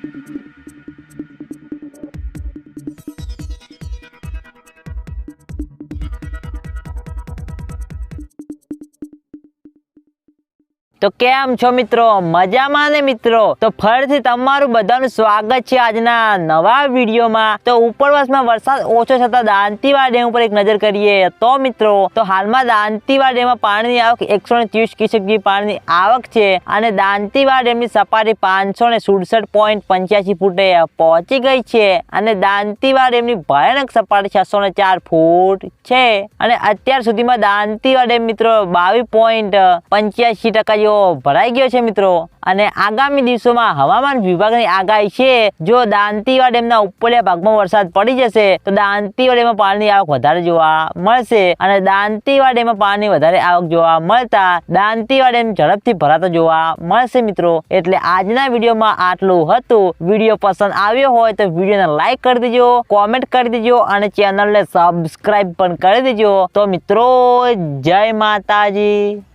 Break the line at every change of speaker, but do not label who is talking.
Thank you. તો કેમ છો મિત્રો? મજામાં ને મિત્રો? તો ફરીથી તમારું બધાનું સ્વાગત છે આજના નવા વિડીયોમાં. તો ઉપરવાસમાં વરસાદ ઓછો થતા દાંતીવા ડેમ ઉપર એક નજર કરીએ તો મિત્રો, તો હાલમાં દાંતીવા ડેમમાં પાણીની આવક એકસો ને ત્રીસ ક્યુસેક પાણીની આવક છે અને દાંતીવા ડેમની સપાટી પાંચસો ને સુડસઠ પોઈન્ટ પંચ્યાસી ફૂટે પહોંચી ગઈ છે અને દાંતીવા ડેમની ભયાનક સપાટી છસો ને ચાર ફૂટ છે. અને અત્યાર સુધીમાં દાંતીવા ડેમ મિત્રો બાવીસ પોઈન્ટ પંચ્યાસી ટકા જેવો ભરાઈ ગયો છે મિત્રો. અને આગામી દિવસોમાં હવામાન વિભાગની આગાહી છે, જો દાંતીવાડ ડેમના ઉપરલા ભાગમાં વરસાદ પડી જશે, તો દાંતીવાડ ડેમમાં પાણીની આવક વધારે જોવા મળશે. અને દાંતીવાડ ડેમમાં પાણી વધારે આવક જોવા મળતા દાંતીવાડ ડેમ ઝડપથી ભરાતો જોવા મળશે મિત્રો. એટલે આજના વિડીયોમાં આટલું હતું. વીડિયો પસંદ આવ્યો હોય તો વિડીયોને લાઈક કરી દેજો, કોમેન્ટ કરી દેજો, અને ચેનલને સબસ્ક્રાઇબ પણ કરી દેજો. તો મિત્રો, જય માતાજી.